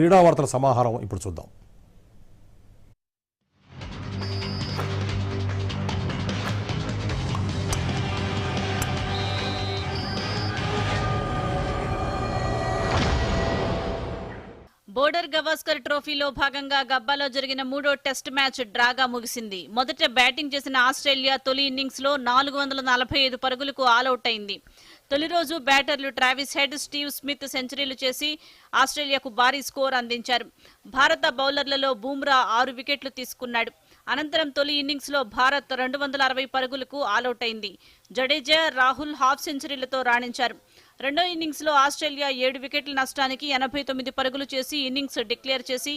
క్రీడా వార్తల సమాహారం ఇప్పుడు చూద్దాం. బోర్డర్ గవాస్కర్ ట్రోఫీలో భాగంగా గబ్బాలో జరిగిన మూడో టెస్ట్ మ్యాచ్ డ్రాగా ముగిసింది. మొదట బ్యాటింగ్ చేసిన ఆస్ట్రేలియా తొలి ఇన్నింగ్స్లో నాలుగు వందల నలభై ఐదు పరుగులకు ఆలౌట్ అయింది. తొలి రోజు బ్యాటర్లు ట్రావిస్ హెడ్ స్టీవ్ స్మిత్ సెంచరీలు చేసి ఆస్ట్రేలియాకు భారీ స్కోర్ అందించారు. భారత బౌలర్లలో బూమ్రా ఆరు వికెట్లు తీసుకున్నాడు. అనంతరం తొలి ఇన్నింగ్స్లో భారత్ రెండు వందల అరవై పరుగులకు ఆలౌట్ అయింది. జడేజా రాహుల్ హాఫ్ సెంచరీలతో రాణించారు. రెండో ఇన్నింగ్స్లో ఆస్ట్రేలియా ఏడు వికెట్ల నష్టానికి ఎనభై తొమ్మిది పరుగులు చేసి ఇన్నింగ్స్ డిక్లేర్ చేసి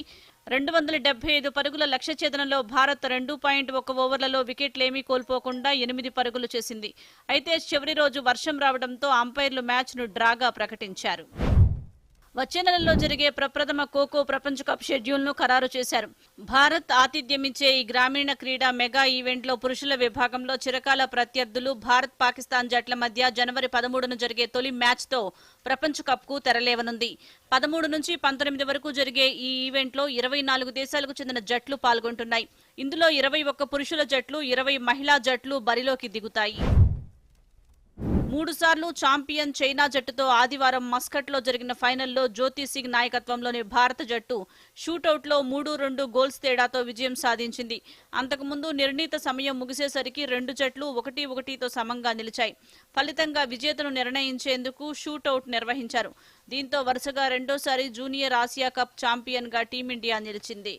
రెండు వందల డెబ్బై ఐదు పరుగుల లక్ష్య ఛేదనలో భారత్ రెండు పాయింట్ ఒక ఓవర్లలో వికెట్లేమీ కోల్పోకుండా ఎనిమిది పరుగులు చేసింది. అయితే చివరి రోజు వర్షం రావడంతో అంపైర్లు మ్యాచ్ను డ్రాగా ప్రకటించారు. వచ్చే నెలలో జరిగే ప్రప్రథమ ఖోఖో ప్రపంచ కప్ షెడ్యూల్ను ఖరారు చేశారు. భారత్ ఆతిథ్యమిచ్చే ఈ గ్రామీణ క్రీడా మెగా ఈవెంట్లో పురుషుల విభాగంలో చిరకాల ప్రత్యర్థులు భారత్ పాకిస్తాన్ జట్ల మధ్య జనవరి పదమూడున జరిగే తొలి మ్యాచ్తో ప్రపంచ కప్కు తెరలేవనుంది. పదమూడు నుంచి పంతొమ్మిది వరకు జరిగే ఈ ఈవెంట్లో ఇరవై నాలుగు దేశాలకు చెందిన జట్లు పాల్గొంటున్నాయి. ఇందులో ఇరవై ఒక్క పురుషుల జట్లు ఇరవై మహిళా జట్లు బరిలోకి దిగుతాయి. మూడుసార్లు ఛాంపియన్ చైనా జట్టుతో ఆదివారం మస్కట్లో జరిగిన ఫైనల్లో జ్యోతి సింగ్ నాయకత్వంలోని భారత జట్టు షూటౌట్లో మూడు రెండు గోల్స్ తేడాతో విజయం సాధించింది. అంతకుముందు నిర్ణీత సమయం ముగిసేసరికి రెండు జట్లు ఒకటి ఒకటితో సమంగా నిలిచాయి. ఫలితంగా విజేతను నిర్ణయించేందుకు షూటౌట్ నిర్వహించారు. దీంతో వరుసగా రెండోసారి జూనియర్ ఆసియా కప్ ఛాంపియన్గా టీమిండియా నిలిచింది.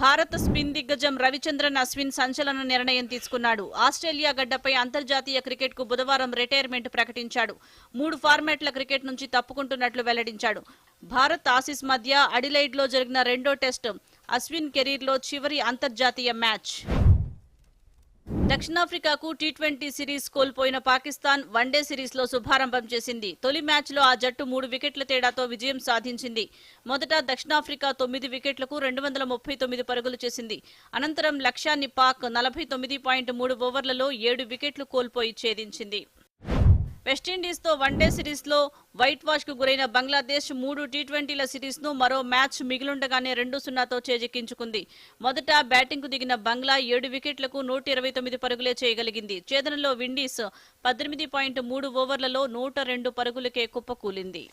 భారత స్పిన్ దిగ్గజం రవిచంద్రన్ అశ్విన్ సంచలన నిర్ణయం తీసుకున్నాడు. ఆస్ట్రేలియా గడ్డపై అంతర్జాతీయ క్రికెట్కు బుధవారం రిటైర్మెంట్ ప్రకటించాడు. మూడు ఫార్మాట్ల క్రికెట్ నుంచి తప్పుకుంటున్నట్లు వెల్లడించాడు. భారత్ ఆసీస్ మధ్య అడిలైడ్లో జరిగిన రెండో టెస్ట్. అశ్విన్ కెరీర్లో చివరి అంతర్జాతీయ మ్యాచ్. దక్షిణాఫ్రికాకు టీ ట్వంటీ సిరీస్ కోల్పోయిన పాకిస్తాన్ వన్డే సిరీస్లో శుభారంభం చేసింది. తొలి మ్యాచ్లో ఆ జట్టు మూడు వికెట్ల తేడాతో విజయం సాధించింది. మొదట దక్షిణాఫ్రికా తొమ్మిది వికెట్లకు రెండు వందల ముప్పై తొమ్మిది పరుగులు చేసింది. అనంతరం లక్ష్యాన్ని పాక్ నలభై తొమ్మిది పాయింట్ మూడు ఓవర్లలో ఏడు వికెట్లు కోల్పోయి ఛేదించింది. వెస్టిండీస్తో వన్డే సిరీస్లో వైట్ వాష్కు గురైన బంగ్లాదేశ్ మూడు టీ ట్వంటీల సిరీస్ను మరో మ్యాచ్ మిగిలుండగానే రెండు సున్నాతో చేజిక్కించుకుంది. మొదట బ్యాటింగ్కు దిగిన బంగ్లా ఏడు వికెట్లకు నూట ఇరవై తొమ్మిది పరుగులే చేయగలిగింది. ఛేదనలో విండీస్ పద్దెనిమిది పాయింట్ మూడు ఓవర్లలో నూట రెండు పరుగులకే కుప్పకూలింది.